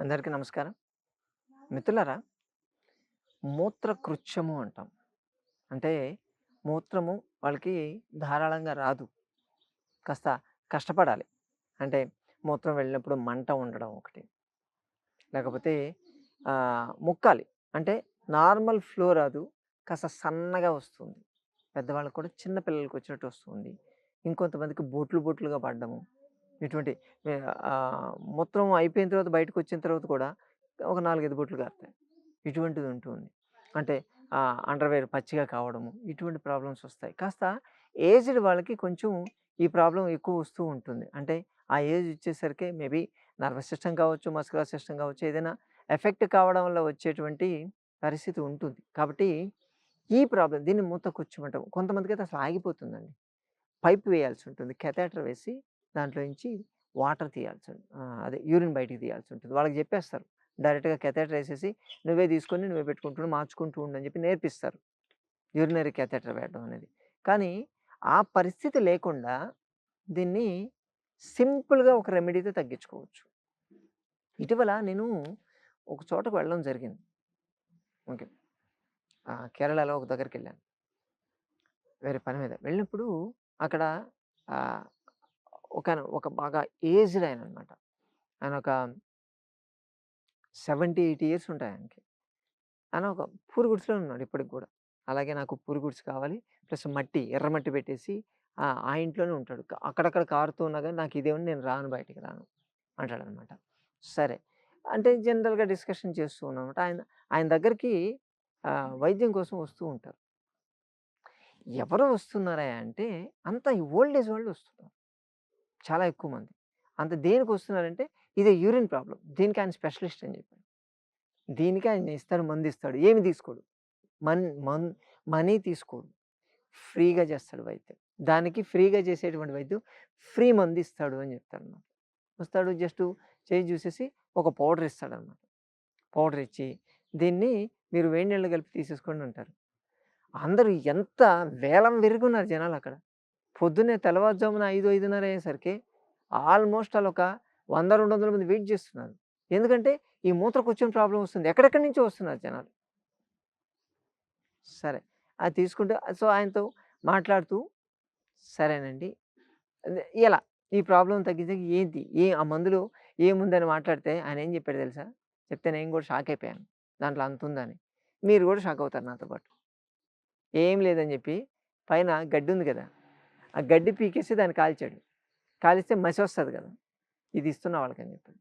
అందరికీ నమస్కారం. మిత్రులారా, మూత్రకృచ్ఛము అంటాం. అంటే మూత్రము వాళ్ళకి ధారాళంగా రాదు. కాస్త కష్టపడాలి. అంటే మూత్రం వెళ్ళినప్పుడు మంట ఉండడం ఒకటి. లేకపోతే ముక్కాలి. అంటే నార్మల్ ఫ్లో రాదు. కాస్త సన్నగా వస్తుంది. పెద్దవాళ్ళకి కూడా చిన్న పిల్లలకి వచ్చినట్టు వస్తుంది. ఇంకొంతమందికి బొట్లు బొట్లుగా పడ్డము. ఇటువంటి మొత్తం మూత్రం అయిపోయిన తర్వాత బయటకు వచ్చిన తర్వాత కూడా ఒక 4, 5 బొట్లు కారుతాయి. ఇటువంటిది ఉంటుంది. అంటే అండర్‌వేర్ పచ్చిగా కావడము. ఇటువంటి ప్రాబ్లమ్స్ వస్తాయి. కాస్త ఏజ్డ్ వాళ్ళకి కొంచెం ఈ ప్రాబ్లం ఎక్కువ వస్తూ ఉంటుంది. అంటే ఆ ఏజ్ వచ్చేసరికి మేబీ నర్వస్ సిస్టమ్ కావచ్చు, మస్కులర్ సిస్టమ్ కావచ్చు, ఏదైనా ఎఫెక్ట్ కావడం వల్ల వచ్చేటువంటి పరిస్థితి ఉంటుంది. కాబట్టి ఈ ప్రాబ్లం దీన్ని మూత్రకృచ్ఛం కొంతమందికి అయితే అసలు ఆగిపోతుందండి. పైప్ వేయాల్సి ఉంటుంది. కెథాటర్ వేసి దాంట్లో నుంచి వాటర్ తీయాల్సి అదే యూరిన్ బయటికి తీయాల్సి ఉంటుంది. వాళ్ళకి చెప్పేస్తారు. డైరెక్ట్‌గా కెథాటర్ వేసేసి నువ్వే తీసుకొని నువ్వే పెట్టుకుంటుండు మార్చుకుంటూ ఉండు అని చెప్పి నేర్పిస్తారు. యూరినరీ కెథాటర్ వేయడం అనేది. కానీ ఆ పరిస్థితి లేకుండా దీన్ని సింపుల్‌గా ఒక రెమెడీతో తగ్గించుకోవచ్చు. ఇటీవల నేను ఒక చోటకు వెళ్ళడం జరిగింది. ఓకే. కేరళలో ఒక దగ్గరికెళ్ళాను. వేరే పని మీద. వెళ్ళినప్పుడు అక్కడ ఒక ఒక బాగా ఏజ్డ్ ఆయన అనమాట ఆయన ఒక 70, 80 ఇయర్స్ ఉంటాయి ఆయనకి. ఆయన ఒక పూరుగుడ్స్లో ఉన్నాడు ఇప్పటికి కూడా అలాగే నాకు పూరుగుడ్స్ కావాలి. ప్లస్ మట్టి, ఎర్ర మట్టి పెట్టేసి ఆ ఇంట్లోనే ఉంటాడు. అక్కడక్కడ కారుతూ ఉన్నా కానీ నాకు ఇదేమో నేను రాను బయటికి రాను అంటాడనమాట. సరే. అంటే జనరల్‌గా డిస్కషన్ చేస్తూ ఉన్నామంట ఆయన ఆయన దగ్గరికి వైద్యం కోసం వస్తూ ఉంటారు. ఎవరు వస్తున్నారా అంటే అంత ఈ ఓల్డ్ ఏజ్ వాళ్ళు వస్తున్నారు. చాలా ఎక్కువ మంది. అంత దేనికి వస్తున్నారంటే ఇదే యూరిన్ ప్రాబ్లం దీనికి ఆయన స్పెషలిస్ట్ అని చెప్పాడు. దీనికి ఆయన ఇస్తాడు మందిస్తాడు. ఏమి తీసుకోడు. మన్ మన్ మనీ తీసుకోడు. ఫ్రీగా చేస్తాడు వైద్యం. దానికి ఫ్రీగా చేసేటువంటి వైద్యం ఫ్రీ మంది ఇస్తాడు అని చెప్తాడు చెప్తాడన్నమాట. వస్తాడు జస్ట్ చేయి చూసేసి ఒక పౌడర్ ఇస్తాడు అనమాట పౌడర్ ఇచ్చి దీన్ని మీరు వేడి నీళ్ళు కలిపి తీసేసుకోండి అంటారు. అందరూ ఎంత వేలం విరుగున్నారు జనాలక్కడ. పొద్దున్నే తెల్లవారుజామున 5, 5:30 అయ్యేసరికి ఆల్మోస్ట్ ఆల్ ఒక వంద రెండు వందల మంది వెయిట్ చేస్తున్నారు. ఎందుకంటే ఈ మూత్రకొచ్చిన ప్రాబ్లం వస్తుంది. ఎక్కడెక్కడి నుంచి వస్తున్నారు జనాలు. సరే. అది తీసుకుంటే సో ఆయనతో మాట్లాడుతూ సరేనండి. ఇలా ఈ ప్రాబ్లం తగ్గించక ఏంటి? ఏ ఆ మందులో ఏముందని మాట్లాడితే ఆయన ఏం చెప్పాడు తెలుసా? చెప్తే నేను కూడా షాక్ అయిపోయాను. దాంట్లో అంత ఉందని మీరు కూడా షాక్ అవుతారు నాతో పాటు. ఏం లేదని చెప్పి పైన గడ్డి ఉంది కదా! ఆ గడ్డి పీకేసి దాన్ని కాల్చాడు. కాలిస్తే మసి వస్తుంది కదా! ఇది ఇస్తున్నా వాళ్ళకని చెప్పాడు.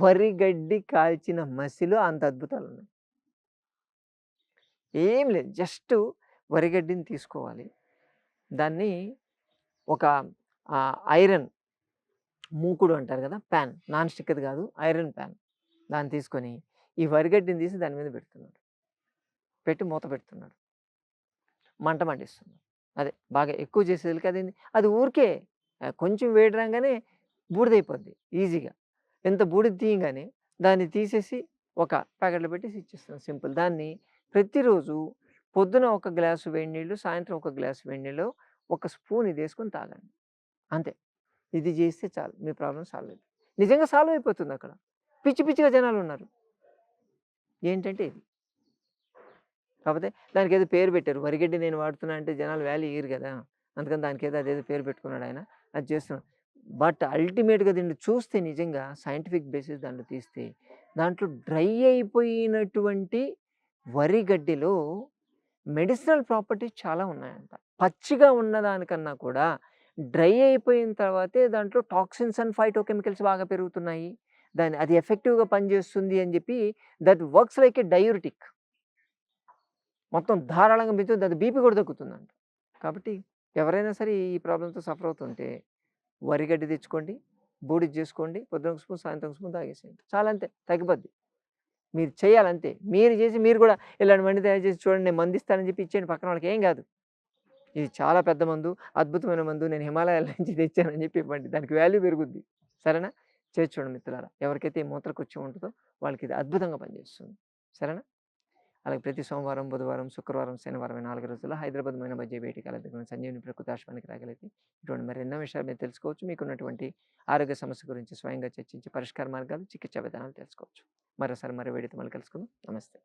వరి గడ్డి కాల్చిన మసిలో అంత అద్భుతాలు ఉన్నాయి ఏం లేదు. జస్ట్ వరిగడ్డిని తీసుకోవాలి. దాన్ని ఒక ఐరన్ మూకుడు అంటారు కదా! పాన్ నాన్ స్టిక్‌ది కాదు. Iron pan. దాన్ని తీసుకొని ఈ వరిగడ్డిని తీసి దాని మీద పెడుతున్నాడు. పెట్టి మూత పెడుతున్నాడు. మంట మండిస్తున్నాడు. అదే బాగా ఎక్కువ చేసేది అది అది ఊరికే కొంచెం వేడి రాగానే బూడిదైపోద్ది ఈజీగా. ఎంత బూడిద తీయగానే దాన్ని తీసేసి ఒక ప్యాకెట్‌లో పెట్టేసి ఇచ్చేస్తాం సింపుల్. దాన్ని ప్రతిరోజు పొద్దున ఒక గ్లాసు వేడి నీళ్ళు, సాయంత్రం ఒక గ్లాసు వేడి నీళ్ళు ఒక స్పూన్ ఇది వేసుకొని తాగండి. అంతే. ఇది చేస్తే చాలు. మీ ప్రాబ్లమ్ సాల్వ్ అయిపోతుంది. నిజంగా సాల్వ్ అయిపోతుంది అక్కడ. పిచ్చి పిచ్చిగా జనాలు ఉన్నారు ఏంటంటే ఇది. కాపోతే దానికేదో పేరు పెట్టారు. వరిగడ్డి నేను వాడుతున్నా అంటే జనాలు వాల్యూ ఇయ్యరు కదా! అందుకని దానికేదో అదేదో పేరు పెట్టుకున్నాడు ఆయన. అది చేస్తున్నాడు. బట్ అల్టిమేట్‌గా దీన్ని చూస్తే నిజంగా సైంటిఫిక్ బేసిస్ దాంట్లో తీస్తే దాంట్లో డ్రై అయిపోయినటువంటి వరిగడ్డిలో మెడిసినల్ ప్రాపర్టీస్ చాలా ఉన్నాయంట. పచ్చిగా ఉన్నదానికన్నా కూడా డ్రై అయిపోయిన తర్వాతే దాంట్లో టాక్సిన్స్ అండ్ ఫైటోకెమికల్స్ బాగా పెరుగుతున్నాయి. దాన్ని అది ఎఫెక్టివ్‌గా పనిచేస్తుంది అని చెప్పి that works like a diuretic. మొత్తం ధారాళంగా పెంచుతుంది. అది బీపీ కూడా తగ్గుతుందంట. కాబట్టి ఎవరైనా సరే ఈ ప్రాబ్లంతో సఫర్ అవుతుంటే వరిగడ్డి తెచ్చుకోండి. బూడిది చేసుకోండి. పొద్దున స్పూన్, సాయంత్రం స్పూన్ తాగేసేయండి. అంతే తగ్గిపోద్ది. మీరు చేయాలంతే. మీరు చేసి మీరు కూడా ఇలాంటి మందు తయారు చేసి చూడండి నేను మందిస్తానని చెప్పి ఇచ్చేయండి పక్కన వాళ్ళకి ఏం కాదు. ఇది చాలా పెద్ద మందు. అద్భుతమైన మందు. నేను హిమాలయాల నుంచి తెచ్చానని చెప్పి ఇవ్వండి. దానికి వాల్యూ పెరుగుద్ది. సరేనా? చేసి చూడండి మిత్రులారా. ఎవరికైతే ఈ మూత్రకృచ్ఛం ఉంటుందో వాళ్ళకి ఇది అద్భుతంగా పనిచేస్తుంది. సరేనా? అలాగే ప్రతి సోమవారం, బుధవారం, శుక్రవారం, శనివారం నాలుగు రోజుల్లో హైదరాబాద్ మైన మధ్య భేటీ కలదు సంజీవుని ప్రకృతి ఆశ్రమానికి రాగలిగితే ఇటువంటి మరి ఎన్నో విషయాలు మీరు తెలుసుకోవచ్చు. మీకున్నటువంటి ఆరోగ్య సమస్య గురించి స్వయంగా చర్చించి పరిష్కార మార్గాలు, చికిత్సా విధానాలు తెలుసుకోవచ్చు. మరోసారి మరో వేడితో మళ్ళీ కలుసుకుందాం. నమస్తే.